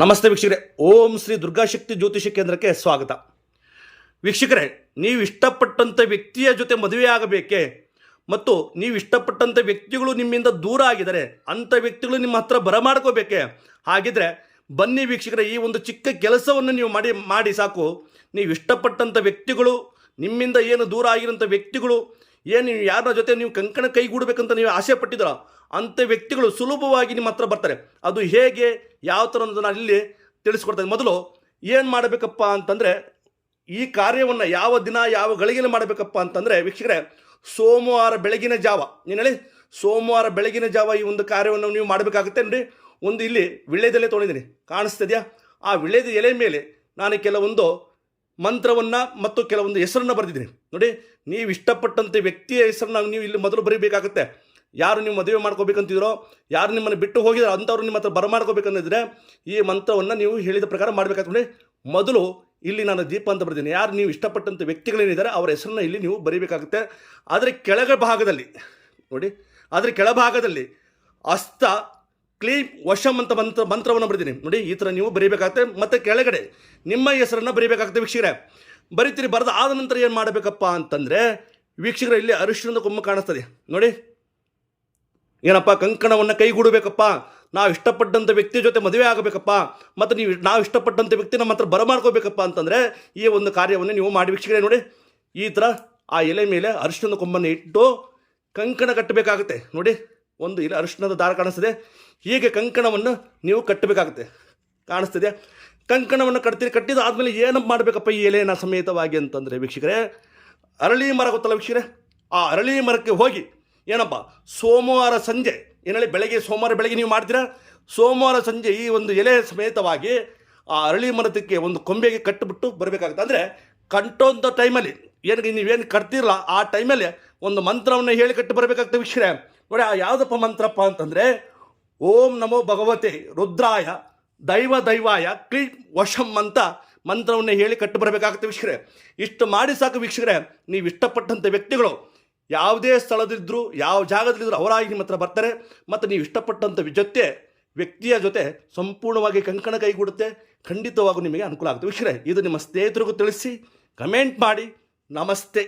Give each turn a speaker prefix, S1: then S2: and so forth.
S1: ನಮಸ್ತೆ ವೀಕ್ಷಕರೇ, ಓಂ ಶ್ರೀ ದುರ್ಗಾಶಕ್ತಿ ಜ್ಯೋತಿಷ ಕೇಂದ್ರಕ್ಕೆ ಸ್ವಾಗತ. ವೀಕ್ಷಕರೇ, ನೀವು ಇಷ್ಟಪಟ್ಟಂಥ ವ್ಯಕ್ತಿಯ ಜೊತೆ ಮದುವೆ ಆಗಬೇಕೆ? ಮತ್ತು ನೀವು ಇಷ್ಟಪಟ್ಟಂಥ ವ್ಯಕ್ತಿಗಳು ನಿಮ್ಮಿಂದ ದೂರ ಆಗಿದ್ದಾರೆ ಅಂಥ ವ್ಯಕ್ತಿಗಳು ನಿಮ್ಮ ಹತ್ರ ಬರಮಾಡ್ಕೋಬೇಕೆ ಹಾಗಿದ್ರೆ ಬನ್ನಿ ವೀಕ್ಷಕರೇ, ಈ ಒಂದು ಚಿಕ್ಕ ಕೆಲಸವನ್ನು ನೀವು ಮಾಡಿ ಮಾಡಿ ಸಾಕು. ನೀವು ಇಷ್ಟಪಟ್ಟಂಥ ವ್ಯಕ್ತಿಗಳು, ನಿಮ್ಮಿಂದ ಏನು ದೂರ ಆಗಿರೋಂಥ ವ್ಯಕ್ತಿಗಳು ಏನು ಯಾರ ಜೊತೆ ನೀವು ಕಂಕಣ ಕೈಗೂಡಬೇಕಂತ ನೀವು ಆಸೆ ಪಟ್ಟಿದ್ರ ಅಂಥ ವ್ಯಕ್ತಿಗಳು ಸುಲಭವಾಗಿ ನಿಮ್ಮ ಹತ್ರ ಬರ್ತಾರೆ. ಅದು ಹೇಗೆ, ಯಾವ ಥರ ಅಂತ ನಾನು ಇಲ್ಲಿ ತಿಳಿಸ್ಕೊಡ್ತೇನೆ ಮೊದಲು ಏನು ಮಾಡಬೇಕಪ್ಪ ಅಂತಂದರೆ, ಈ ಕಾರ್ಯವನ್ನು ಯಾವ ದಿನ, ಯಾವ ಗಳಿಗೆಯಲ್ಲಿ ಮಾಡಬೇಕಪ್ಪ ಅಂತಂದರೆ, ವೀಕ್ಷಕರೇ, ಸೋಮವಾರ ಬೆಳಗಿನ ಜಾವ. ಏನು ಹೇಳಿ? ಸೋಮವಾರ ಬೆಳಗಿನ ಜಾವ ಈ ಒಂದು ಕಾರ್ಯವನ್ನು ನೀವು ಮಾಡಬೇಕಾಗುತ್ತೆ ನೋಡಿ. ಒಂದು ಇಲ್ಲಿ ವಿಳ್ಯದೆಲೆ ತೊಗೊಂಡಿದ್ದೀನಿ. ಕಾಣಿಸ್ತಿದೆಯಾ? ಆ ವಿಳ್ಯದ ಎಲೆ ಮೇಲೆ ನಾನು ಕೆಲವೊಂದು ಮಂತ್ರವನ್ನು ಮತ್ತು ಕೆಲವೊಂದು ಹೆಸರನ್ನು ಬರೆದಿದ್ದೀನಿ ನೋಡಿ, ನೀವು ಇಷ್ಟಪಟ್ಟಂತೆ ವ್ಯಕ್ತಿಯ ಹೆಸರನ್ನ ನೀವು ಇಲ್ಲಿ ಮೊದಲು ಬರೀಬೇಕಾಗುತ್ತೆ. ಯಾರು ನೀವು ಮದುವೆ ಮಾಡ್ಕೋಬೇಕಂತಿದ್ರೋ, ಯಾರು ನಿಮ್ಮನ್ನು ಬಿಟ್ಟು ಹೋಗಿದ್ರೆ ಅಂಥವ್ರು ನಿಮ್ಮ ಹತ್ರ ಬರಮಾಡ್ಕೋಬೇಕಂತಿದ್ರೆ ಈ ಮಂತ್ರವನ್ನು ನೀವು ಹೇಳಿದ ಪ್ರಕಾರ ಮಾಡಬೇಕಾಗ್ತದೆ ನೋಡಿ, ಮೊದಲು ಇಲ್ಲಿ ನಾನು ದೀಪ ಅಂತ ಬರ್ತೀನಿ ಯಾರು ನೀವು ಇಷ್ಟಪಟ್ಟಂಥ ವ್ಯಕ್ತಿಗಳೇನಿದ್ದಾರೆ ಅವರ ಹೆಸರನ್ನ ಇಲ್ಲಿ ನೀವು ಬರೀಬೇಕಾಗುತ್ತೆ. ಆದರೆ ಕೆಳಗ ಭಾಗದಲ್ಲಿ, ನೋಡಿ, ಆದರೆ ಕೆಳಭಾಗದಲ್ಲಿ ಹಸ್ತ ಕ್ಲೀನ್ ವಶಂ ಅಂತ ಮಂತ್ರ, ಮಂತ್ರವನ್ನು ಬರೀತೀನಿ ನೋಡಿ, ಈ ಥರ ನೀವು ಬರೀಬೇಕಾಗುತ್ತೆ. ಮತ್ತು ಕೆಳಗಡೆ, ನಿಮ್ಮ ಹೆಸರನ್ನು ಬರೀಬೇಕಾಗುತ್ತೆ ವೀಕ್ಷಕರೇ. ಬರಿತೀರಿ, ಬರೆದ ಆದ ನಂತರ ಏನು ಮಾಡಬೇಕಪ್ಪ ಅಂತಂದರೆ, ವೀಕ್ಷಕರ, ಇಲ್ಲಿ ಅರಿಶಿನದ ಕೊಮ್ಮ ಕಾಣಿಸ್ತದೆ. ನೋಡಿ. ಏನಪ್ಪ, ಕಂಕಣವನ್ನು ಕೈಗೂಡಬೇಕಪ್ಪ. ನಾವು ಇಷ್ಟಪಟ್ಟಂಥ ವ್ಯಕ್ತಿ ಜೊತೆ ಮದುವೆ ಆಗಬೇಕಪ್ಪ. ಮತ್ತು ನೀವು ನಾವು ಇಷ್ಟಪಟ್ಟಂಥ ವ್ಯಕ್ತಿ ನಮ್ಮ ಹತ್ರ ಬರಮಾಡ್ಕೋಬೇಕಪ್ಪ ಅಂತಂದರೆ, ಈ ಒಂದು ಕಾರ್ಯವನ್ನು ನೀವು ಮಾಡಿ ವೀಕ್ಷಕರೇ, ನೋಡಿ. ಈ ಥರ ಆ ಎಲೆ ಮೇಲೆ ಅರಿಶಿನದ ಕೊಂಬನ್ನು ಇಟ್ಟು ಕಂಕಣ ಕಟ್ಟಬೇಕಾಗುತ್ತೆ. ನೋಡಿ. ಒಂದು ಇಲ್ಲಿ ಅರಿಶಿಣದ ದಾರ ಕಾಣಿಸ್ತದೆ. ಹೀಗೆ ಕಂಕಣವನ್ನು ನೀವು ಕಟ್ಟಬೇಕಾಗುತ್ತೆ. ಕಾಣಿಸ್ತದೆ. ಕಂಕಣವನ್ನು ಕಟ್ತೀರಿ ಕಟ್ಟಿದ ಆದಮೇಲೆ ಏನು ಮಾಡಬೇಕಪ್ಪ ಈ ಎಲೆನ ಸಮೇತವಾಗಿ ಅಂತಂದರೆ ವೀಕ್ಷಕರೇ, ಅರಳಿ ಮರ ಗೊತ್ತಲ್ಲ ವೀಕ್ಷಕರೇ? ಆ ಅರಳಿ ಮರಕ್ಕೆ ಹೋಗಿ ಏನಪ್ಪ? ಸೋಮವಾರ ಸಂಜೆ ಏನೇಳಿ ಬೆಳಗ್ಗೆ, ಸೋಮವಾರ ಬೆಳಗ್ಗೆ ನೀವು ಮಾಡ್ತೀರಾ? ಸೋಮವಾರ ಸಂಜೆ ಈ ಒಂದು ಎಲೆ ಸಮೇತವಾಗಿ ಆ ಅರಳಿ ಮರದಕ್ಕೆ ಒಂದು ಕೊಂಬೆಗೆ ಕಟ್ಟಿಬಿಟ್ಟು ಬರಬೇಕಾಗುತ್ತೆ. ಅಂದರೆ ಕಟ್ಟೋಂಥ ಟೈಮಲ್ಲಿ ಏನು ನೀವೇನು ಕಟ್ತಿರಲ್ಲ, ಆ ಟೈಮಲ್ಲಿ ಒಂದು ಮಂತ್ರವನ್ನು ಹೇಳಿ ಕಟ್ಟಿ ಬರಬೇಕಾಗ್ತದೆ ವೀಕ್ಷಣೆ ನೋಡಿ, ಆ ಯಾವುದಪ್ಪ ಮಂತ್ರಪ್ಪ ಅಂತಂದರೆ, ಓಂ ನಮೋ ಭಗವತೆ ರುದ್ರಾಯ ದೈವ ದೈವಾಯ ಕ್ಲೀ ವಶಂ ಅಂತ ಮಂತ್ರವನ್ನು ಹೇಳಿ ಕಟ್ಟು ಬರಬೇಕಾಗುತ್ತೆ ವೀಕ್ಷಕರೇ ಇಷ್ಟು ಮಾಡಿ ಸಾಕು ವೀಕ್ಷಕರೇ ನೀವು ಇಷ್ಟಪಟ್ಟಂಥ ವ್ಯಕ್ತಿಗಳು ಯಾವುದೇ ಸ್ಥಳದಿದ್ದರೂ ಯಾವ ಜಾಗದಲ್ಲಿದ್ದರೂ ಅವರಾಗಿ ನಿಮ್ಮ ಹತ್ರ ಬರ್ತಾರೆ. ಮತ್ತು ನೀವು ಇಷ್ಟಪಟ್ಟಂಥ ಜೊತೆ, ವ್ಯಕ್ತಿಯ ಜೊತೆ ಸಂಪೂರ್ಣವಾಗಿ ಕಂಕಣ ಕೈಗೂಡುತ್ತೆ ಖಂಡಿತವಾಗೂ ನಿಮಗೆ ಅನುಕೂಲ ಆಗುತ್ತೆ ವೀಕ್ಷಕರೇ ಇದು ನಿಮ್ಮ ಸ್ನೇಹಿತರಿಗೂ ತಿಳಿಸಿ, ಕಮೆಂಟ್ ಮಾಡಿ, ನಮಸ್ತೆ.